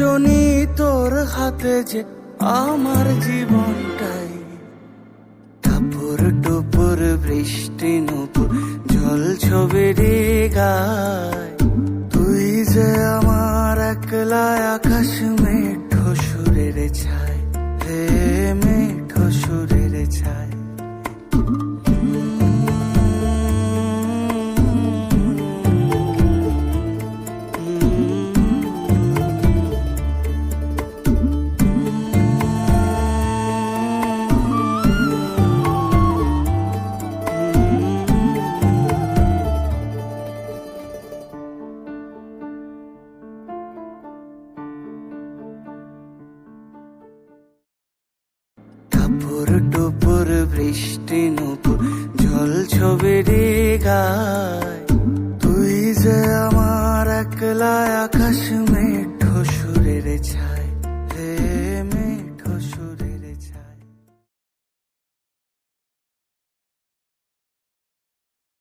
সজনী তোর হাতে যে আমার জীবনটাই। টাপুর টুপুর বৃষ্টি নুপুর, জল ছবি গায়। তুই যে আমার একলা আকাশ মেঠো সুরের ছায়, হে টুপুর বৃষ্টি নুপুর জল ছবি গায় তুই যে আমার একলা আকাশ